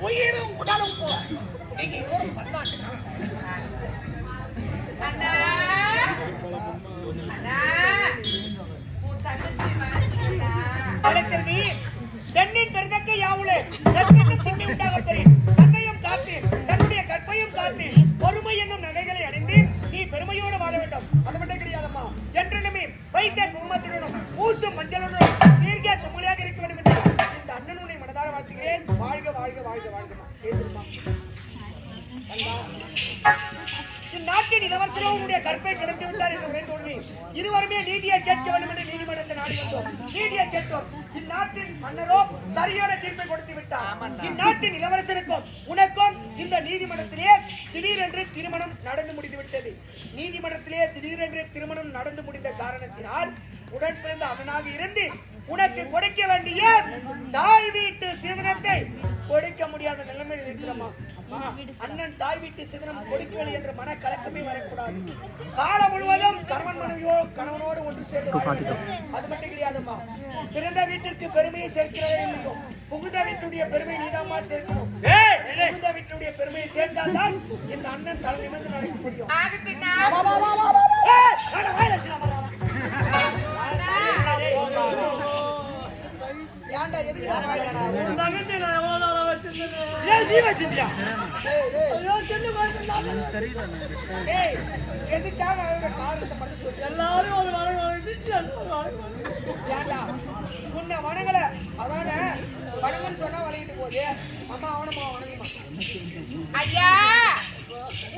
உயிரும் உடலும் போல. நீங்க இருவரும் பந்தாட்டுக்கலாம் அண்ணா! தென்னின் பெருதக்க யாவுளே? தென்னின் புண்ணி உண்டாக பெரிய தன்னையும் காத்தேன் இந்நாட்டின் இளவரசரும் உன்னுடைய கற்பை கிடந்து விட்டார் என்று உரை இருவருமே நீதியை கேட்க வேண்டும் என்று நீதிமன்றத்தை நாடி வந்தோம். நீதியை கேட்டோம். இந்நாட்டின் மன்னரோ சரியான தீர்ப்பை கொடுத்து விட்டார். இந்நாட்டின் இளவரசருக்கும் உனக்கும் இந்த நீதிமன்றத்திலே திடீரென்று திருமணம் நடந்து முடிந்து விட்டது நீதிமன்றத்திலே திடீரென்று திருமணம் நடந்து முடிந்த காரணத்தினால் உடன் பிறந்த அவனாக இருந்து உனக்கு கொடுக்க வேண்டிய தாய் வீட்டு சீதனத்தை கொடுக்க முடியாத நிலைமையில் இருக்கிறோமா? அண்ணன் தாய் வீட்டு சிதனம் கொடுக்கவில்லை என்ற மன கலக்கமே வரக்கூடாது. காலம் முழுவதும் கணவன் மனைவியோ கணவனோடு ஒன்று சேர்ந்து வேண்டும். அது மட்டும் கிடையாதும்மா. பிறந்த வீட்டிற்கு பெருமையை சேர்க்கிறதே இல்லையோ புகுந்த வீட்டுடைய பெருமை நீதாம்மா சேர்க்கணும். புகுந்த வீட்டுடைய பெருமையை சேர்ந்தால்தான் இந்த அண்ணன் தலை நிமிர்ந்து நடக்க முடியும். ஏய், எதுக்காக அழுகுற காரணத்தை மட்டும் சொல்லு. ஏன்டா? உன்னை வணங்கல. அதனால வணங்கன்னு சொன்னா வணங்கிட்டு போகுது. அம்மா அவனமா வணங்குமா ஐயா!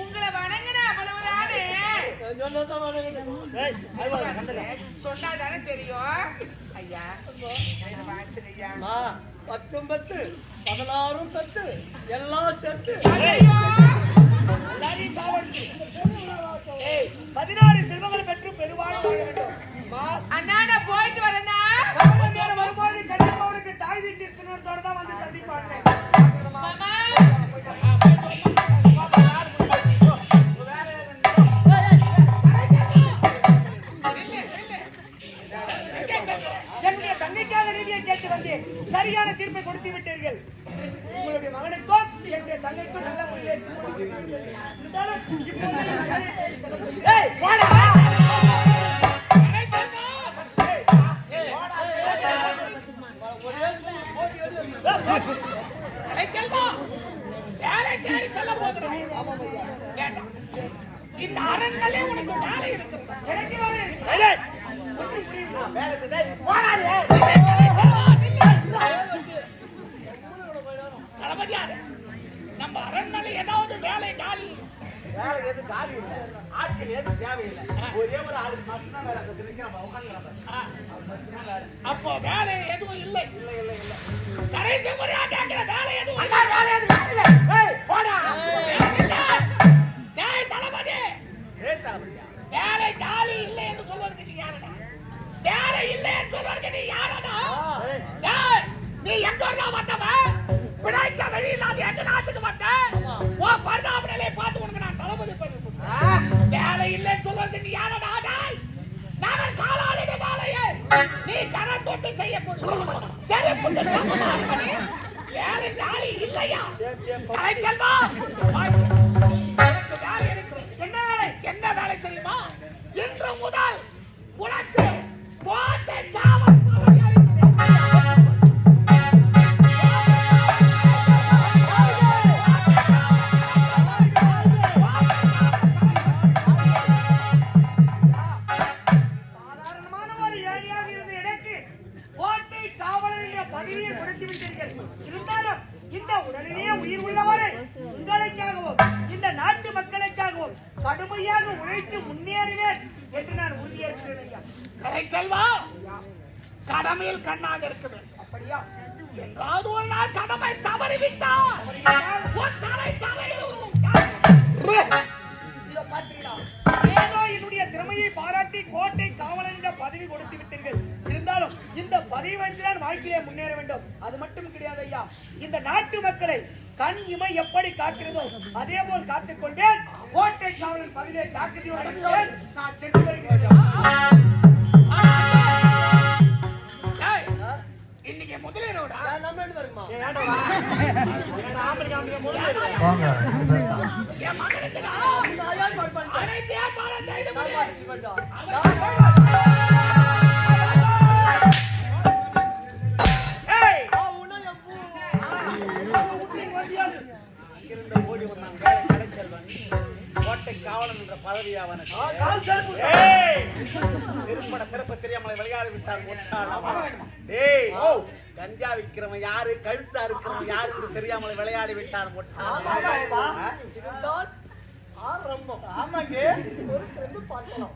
உங்களை வணங்கின அவ்வளவுதானே சொன்னாதானே தெரியும்? ஐயா பத்தும் பத்து பதினாறும் பத்து எல்லாம் செட்டு. எல்லாரையும் சாவடிச்சு. பதினாறு செல்வங்கள் பெற்று பெருவாழ் வாழ வேண்டும். அம்மா, அண்ணா நான் போயிட்டு வரேன்னா என்னுடைய தங்கைக்காக நீதியை கேட்டு வந்து சரியான தீர்ப்பை கொடுத்து விட்டீர்கள் உங்களுடைய மகனுக்கும் என்னுடைய தங்கைக்கும் நல்ல சொல்ல இந்த அரண்களே உனக்கு வேலை இருக்கிறது நம்ம அரண்மனை ஏதாவது வேலை காலி வேலை எது காலி இல்லை ஆட்கள் எது தேவையில்லை ஒரே ஒரு ஆளுக்கு மட்டும்தான் வேலை அங்க நிக்கிறோம் உட்காந்துக்கிறோம் அப்போ வேலை எதுவும் இல்லை இல்லை இல்லை இல்லை கடைசி முறையா கேட்கிற வேலை எதுவும் இல்லை வேலை எதுவும் இல்லை. ஏய், போடா. வேலை காலி இல்லையா? தலைச்செல்வா கொடுத்து விட்டீர்கள் இருந்தாலும் இந்த உடலிலே உயிர் உள்ளவரை உங்களுக்காகவும் இந்த நாட்டு மக்களுக்காகவும் கடுமையாக உழைத்து முன்னேறினேன் என்று நான் உறுதியேற்கிறேன் செல்வா கடமையில் கண்ணாக இருக்க வேண்டும். அப்படியா? என்றாவது ஒரு நாள் கடமை தவறிவிட்டால். இதோ ஏதோ என்னுடைய திறமையை பாராட்டி கோட்டை காவலன் என்ற பதவி கொடுத்து விட்டீர்கள் பதவி வைத்துதான் வாழ்க்கையிலே முன்னேற வேண்டும். அது மட்டும் கிடையாது ஐயா. இந்த நாட்டு மக்களை கண் இமை எப்படி காக்கிறதோ அதே போல் காத்துக் கொள்வேன். கோட்டை காவலன் பதிலே ஜாக்கிரதையோடு இருப்பேன். நான் சென்று வருகிறேன் டேய், திருப்பட சிறப்பு தெரியாமலை விளையாடி முட்டாள் டேய் கஞ்சா விக்கிறவன் யாரு கழுத்தா இருக்கிறவன் யாரு என்று தெரியாமல் விளையாடி விட்டார் முட்டாள் இதுதான் ஆரம்பம். ஆமாங்க. பார்க்கலாம்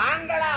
கஞ்சா